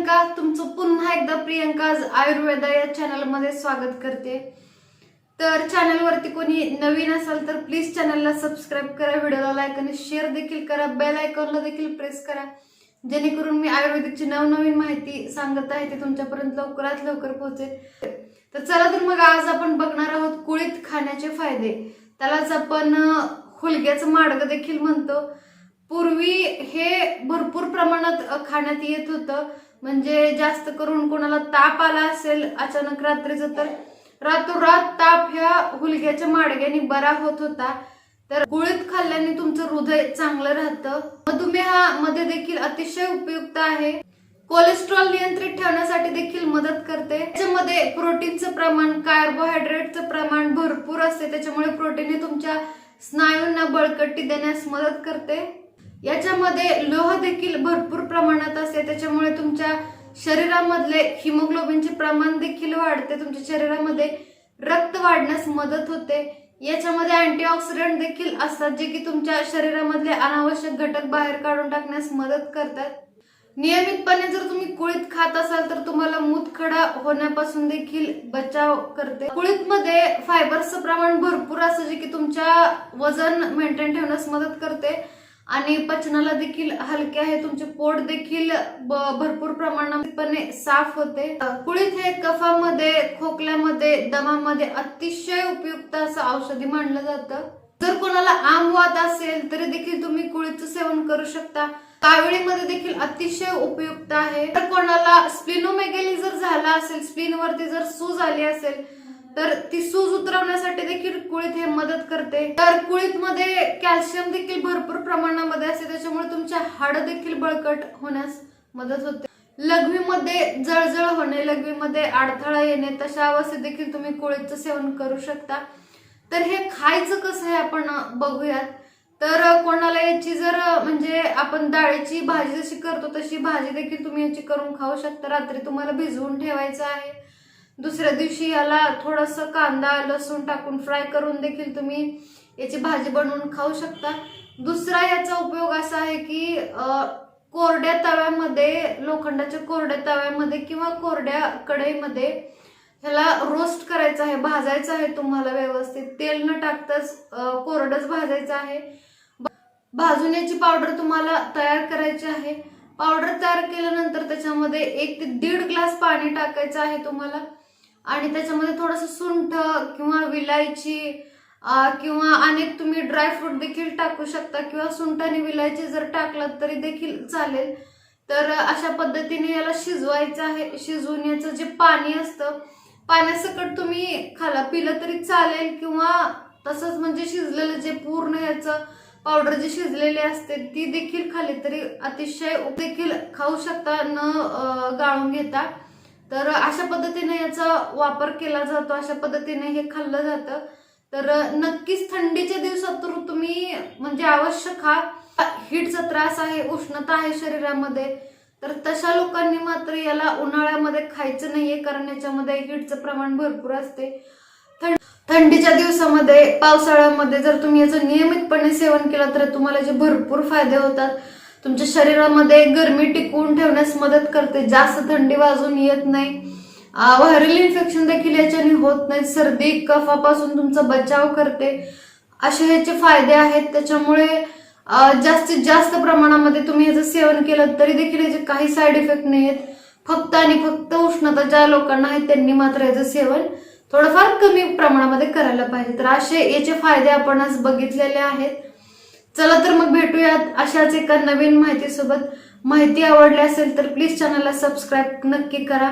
प्रियंका तुमचं पुन्हा एकदा प्रियंका आयुर्वेदा या चॅनलमध्ये स्वागत करते. तर चॅनलवरती कोणी नवीन असाल तर प्लीज चॅनलला सबस्क्राईब करा व्हिडिओला लाईक आणि शेअर देखील करा बेल आयकॉनला देखील प्रेस करा. जेणेकरून मी आयुर्वेदिकची नवनवीन माहिती सांगत आहे ती तुमच्यापर्यंत लवकरात लवकर पोहोचेल. तर चला तर मग आज आपण बघणार आहोत कुळीत खाण्याचे फायदे. त्यालाच आपण हुलग्याचं माडगं देखील म्हणतो. पूर्वी हे भरपूर प्रमाणात खाण्यात येत होतं. म्हणजे जास्त करून कोणाला ताप आला असेल अचानक रात्रीचं तर रातोरात ताप ह्या हुलग्याच्या माडग्याने बरा होत होता. तर गुळीत खाल्ल्याने तुमचं हृदय चांगलं राहतं. मधुमेहामध्ये देखील अतिशय उपयुक्त आहे. कोलेस्ट्रॉल नियंत्रित ठेवण्यासाठी देखील मदत करते. त्याच्यामध्ये प्रोटीनचं प्रमाण कार्बोहायड्रेटचं प्रमाण भरपूर असते. त्याच्यामुळे प्रोटीन हे तुमच्या स्नायूंना बळकटी देण्यास मदत करते. याच्यामध्ये लोह देखील भरपूर प्रमाणात असते. त्याच्यामुळे तुमच्या शरीरामधले हिमोग्लोबिनचे प्रमाण देखील वाढते. तुमच्या शरीरामध्ये रक्त वाढण्यास मदत होते. याच्यामध्ये अँटीऑक्सिडंट देखील असतात जे की तुमच्या शरीरामधले अनावश्यक घटक बाहेर काढून टाकण्यास मदत करतात. नियमितपणे जर तुम्ही कुळीत खात असाल तर तुम्हाला मूतखडा होण्यापासून देखील बचाव करते. कुळीत मध्ये फायबरचं प्रमाण भरपूर असतं जे की तुमच्या वजन मेंटेन ठेवण्यास मदत करते. आणि पचनाला देखील हलके आहे. तुमचे पोट देखील भरपूर प्रमाणातपणे साफ होते. कुळीत हे कफामध्ये खोकल्यामध्ये दमामध्ये अतिशय उपयुक्त असं औषधी मानलं जातं. जर कोणाला आमवात असेल तरी देखील तुम्ही कुळीचं सेवन करू शकता. कावळीमध्ये देखील अतिशय उपयुक्त आहे. तर कोणाला स्प्लिनोमेगेली जर झाला असेल स्पिन वरती जर सूज आली असेल तर ती सूज उतरवण्यासाठी देखील कुळीत हे मदत करते. तर कुळीत मध्ये कॅल्शियम देखील भरपूर प्रमाणामध्ये असते त्याच्यामुळे तुमच्या हाड देखील बळकट होण्यास मदत होते. लघवीमध्ये जळजळ होणे लघवीमध्ये अडथळा येणे तशा अवस्थेत देखील तुम्ही कुळीचं सेवन करू शकता. तर हे खायचं कसं आहे आपण बघूयात. तर कोणाला याची जर म्हणजे आपण डाळीची भाजी जशी करतो तशी भाजी देखील तुम्ही याची करून खाऊ शकता. रात्री तुम्हाला भिजवून ठेवायचं आहे. दुसऱ्या दिवशी याला थोडंसं कांदा लसूण टाकून फ्राय करून देखील तुम्ही याची भाजी बनवून खाऊ शकता. दुसरा याचा उपयोग असा आहे की कोरड्या तव्यामध्ये लोखंडाच्या कोरड्या तव्यामध्ये किंवा कोरड्या कढईमध्ये ह्याला रोस्ट करायचं आहे भाजायचं आहे तुम्हाला व्यवस्थित. तेल न टाकताच कोरडच कोरडंच भाजायचं आहे. भाजून याची पावडर तुम्हाला तयार करायची आहे. पावडर तयार केल्यानंतर त्याच्यामध्ये एक ते दीड ग्लास पाणी टाकायचं आहे तुम्हाला. आणि त्याच्यामध्ये थोडंसं सुंठ किंवा विलायची किंवा अनेक तुम्ही ड्रायफ्रूट देखील टाकू शकता किंवा सुंठ आणि विलायची जर टाकलात तरी देखील चालेल. तर अशा पद्धतीने याला शिजवायचं आहे. शिजवून याचं जे पाणी असतं पाण्यासकट तुम्ही खाला पिलं तरी चालेल किंवा तसंच म्हणजे शिजलेलं जे पूर्ण याचं पावडर जी शिजलेली असते ती देखील खाली तरी अतिशय देखील खाऊ शकता न गाळून घेता. तर अशा पद्धतीने याचा वापर केला जातो अशा पद्धतीने हे खाल्लं जातं. तर नक्कीच थंडीच्या दिवसात तर तुम्ही म्हणजे अवश्य खा. हीटचा त्रास आहे उष्णता आहे शरीरामध्ये. तर तशा लोकांनी मात्र याला उन्हाळ्यामध्ये खायचं नाहीये कारण याच्यामध्ये हीटचं प्रमाण भरपूर असते. थंडीच्या दिवसामध्ये पावसाळ्यामध्ये जर तुम्ही याचं नियमितपणे सेवन केलं तर तुम्हाला जे भरपूर फायदे होतात. तुमच्या शरीरामध्ये गरमी टिकवून ठेवण्यास मदत करते. जास्त थंडी वाजून येत नाही. व्हायरल इन्फेक्शन देखील याच्याने होत नाही. सर्दी कफापासून तुमचा बचाव करते. असे ह्याचे फायदे आहेत. त्याच्यामुळे जास्तीत जास्त प्रमाणामध्ये तुम्ही याचं सेवन केलं तरी देखील याचे काही साईड इफेक्ट नाही आहेत. फक्त आणि फक्त उष्णता ज्या लोकांना आहे त्यांनी मात्र याचं सेवन थोडंफार कमी प्रमाणामध्ये करायला पाहिजे. तर असे याचे फायदे आपण आज बघितलेले आहेत. चला तर मग भेटूयात अशाच एका नवीन माहितीसोबत. माहिती आवडली असेल तर प्लीज चॅनलला सबस्क्राईब नक्की करा.